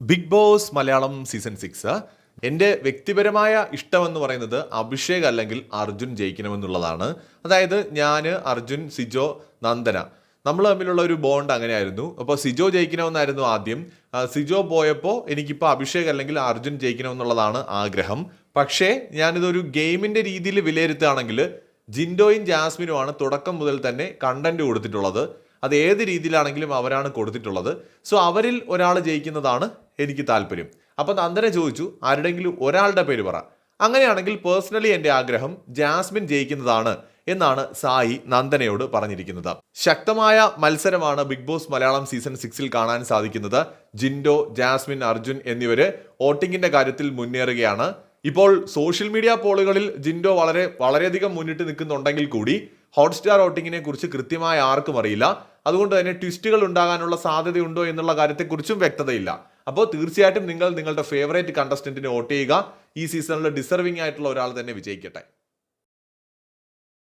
Big Boss Malayalam season six എന്റെ വ്യക്തിപരമായ ഇഷ്ടമെന്ന് പറയുന്നത് അഭിഷേക് അല്ലെങ്കിൽ അർജുൻ ജയിക്കണമെന്നുള്ളതാണ്. അതായത് ഞാൻ അർജുൻ സിജോ നന്ദന. നമ്മൾ തമ്മിലുള്ള ഒരു ബോണ്ട് അങ്ങനെയായിരുന്നു. അപ്പോൾ സിജോ ജയിക്കണമെന്നായിരുന്നു ആദ്യം. സിജോ പോയപ്പോൾ എനിക്കിപ്പോൾ അഭിഷേക് അല്ലെങ്കിൽ അർജുൻ ജയിക്കണമെന്നുള്ളതാണ് ആഗ്രഹം. പക്ഷേ ഞാനിതൊരു ഗെയിമിന്റെ രീതിയിൽ വിലയിരുത്തുകയാണെങ്കിൽ ജിൻഡോയും ജാസ്മിനുമാണ് തുടക്കം മുതൽ തന്നെ കണ്ടന്റ് കൊടുത്തിട്ടുള്ളത്. അത് ഏത് രീതിയിലാണെങ്കിലും അവരാണ് കൊടുത്തിട്ടുള്ളത്. സോ അവരിൽ ഒരാൾ ജയിക്കുന്നതാണ് എനിക്ക് താല്പര്യം. അപ്പം നന്ദനെ ചോദിച്ചു ആരുടെങ്കിലും ഒരാളുടെ പേര് പറ. അങ്ങനെയാണെങ്കിൽ പേഴ്സണലി എന്റെ ആഗ്രഹം ജാസ്മിൻ ജയിക്കുന്നതാണ് എന്നാണ് സായി നന്ദനയോട് പറഞ്ഞിരിക്കുന്നത്. ശക്തമായ മത്സരമാണ് ബിഗ് ബോസ് മലയാളം സീസൺ സിക്സിൽ കാണാൻ സാധിക്കുന്നത്. ജിൻഡോ ജാസ്മിൻ അർജുൻ എന്നിവര് വോട്ടിങ്ങിന്റെ കാര്യത്തിൽ മുന്നേറുകയാണ്. ഇപ്പോൾ സോഷ്യൽ മീഡിയ പോളുകളിൽ ജിൻഡോ വളരെ വളരെയധികം മുന്നിട്ട് നിൽക്കുന്നുണ്ടെങ്കിൽ കൂടി ഹോട്ട്സ്റ്റാർ വോട്ടിങ്ങിനെ കുറിച്ച് കൃത്യമായ ആർക്കും അറിയില്ല. അതുകൊണ്ട് തന്നെ ട്വിസ്റ്റുകൾ ഉണ്ടാകാനുള്ള സാധ്യതയുണ്ടോ എന്നുള്ള കാര്യത്തെക്കുറിച്ചും വ്യക്തതയില്ല. അപ്പോൾ തീർച്ചയായിട്ടും നിങ്ങൾ നിങ്ങളുടെ ഫേവറേറ്റ് കണ്ടസ്റ്റന്റിനെ വോട്ട് ചെയ്യുക. ഈ സീസണിൽ ഡിസർവിംഗ് ആയിട്ടുള്ള ഒരാൾ തന്നെ വിജയിക്കട്ടെ.